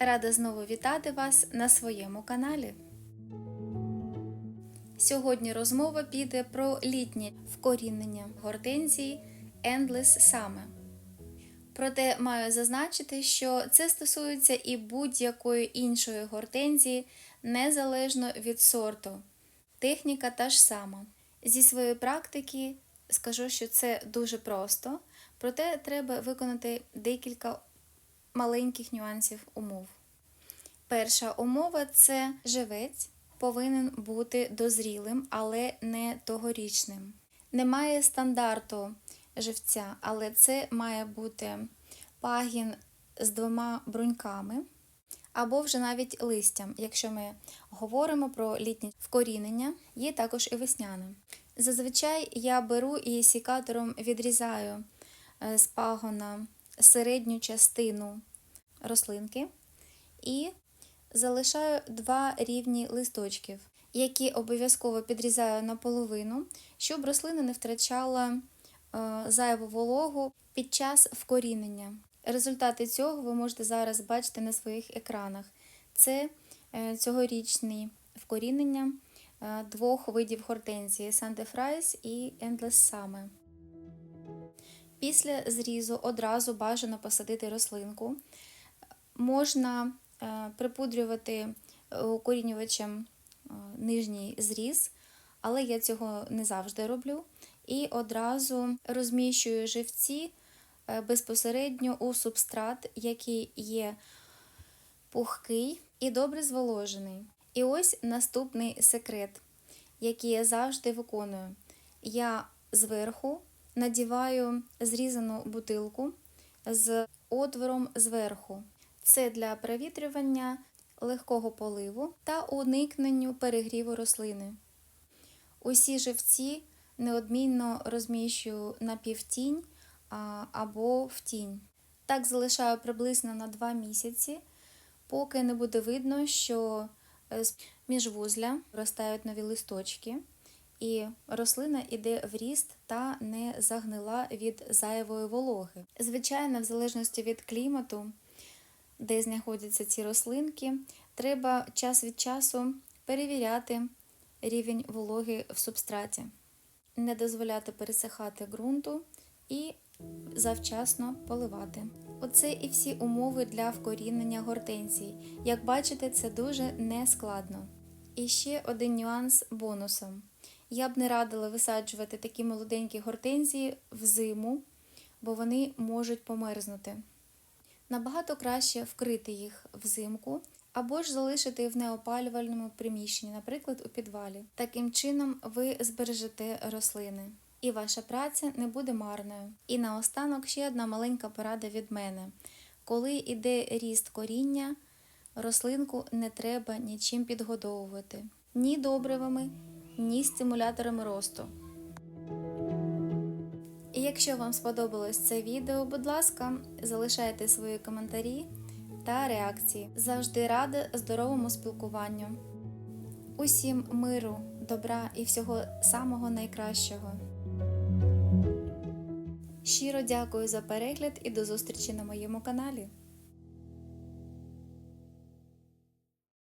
Рада знову вітати вас на своєму каналі. Сьогодні розмова піде про літнє вкорінення гортензії Endless Summer. Проте маю зазначити, що це стосується і будь-якої іншої гортензії, незалежно від сорту. Техніка та ж сама. Зі своєї практики скажу, що це дуже просто, проте треба виконати декілька маленьких нюансів умов. Перша умова це живець повинен бути дозрілим, але не тогорічним. Немає стандарту живця, але це має бути пагін з двома бруньками, або вже навіть листям, якщо ми говоримо про літнє вкорінення, є також і весняне. Зазвичай я беру і сікатором відрізаю е, з пагона середню частину рослинки і залишаю два рівні листочків, які обов'язково підрізаю наполовину, щоб рослина не втрачала е, зайву вологу під час вкорінення. Результати цього ви можете зараз бачити на своїх екранах. Це е, цьогорічні вкорінення е, двох видів гортензії Fries і Endless Summer. Після зрізу одразу бажано посадити рослинку. Можна е, припудрювати укорінювачем е, нижній зріз, але я цього не завжди роблю. І одразу розміщую живці е, безпосередньо у субстрат, який є пухкий і добре зволожений. І ось наступний секрет, який я завжди виконую. Я зверху надіваю зрізану бутилку з отвором зверху. Це для провітрювання легкого поливу та уникненню перегріву рослини. Усі живці неодмінно розміщую на півтінь або в тінь. Так залишаю приблизно на 2 місяці, поки не буде видно, що е, з міжвузля ростають нові листочки, і рослина йде в ріст та не загнила від зайвої вологи. Звичайно, в залежності від клімату, де знаходяться ці рослинки, треба час від часу перевіряти рівень вологи в субстраті, не дозволяти пересихати ґрунту і завчасно поливати. Оце і всі умови для вкорінення гортензій. Як бачите, це дуже нескладно. І ще один нюанс бонусом. Я б не радила висаджувати такі молоденькі гортензії взиму, бо вони можуть померзнути. Набагато краще вкрити їх взимку або ж залишити в неопалювальному приміщенні, наприклад, у підвалі. Таким чином ви збережете рослини, і ваша праця не буде марною. І наостанок ще одна маленька порада від мене: коли йде ріст коріння, рослинку не треба нічим підгодовувати ні добривами, ні стимуляторами росту. І якщо вам сподобалось це відео, будь ласка, залишайте свої коментарі та реакції. Завжди рада здоровому спілкуванню. Усім миру, добра і всього самого найкращого. Щиро дякую за перегляд і до зустрічі на моєму каналі.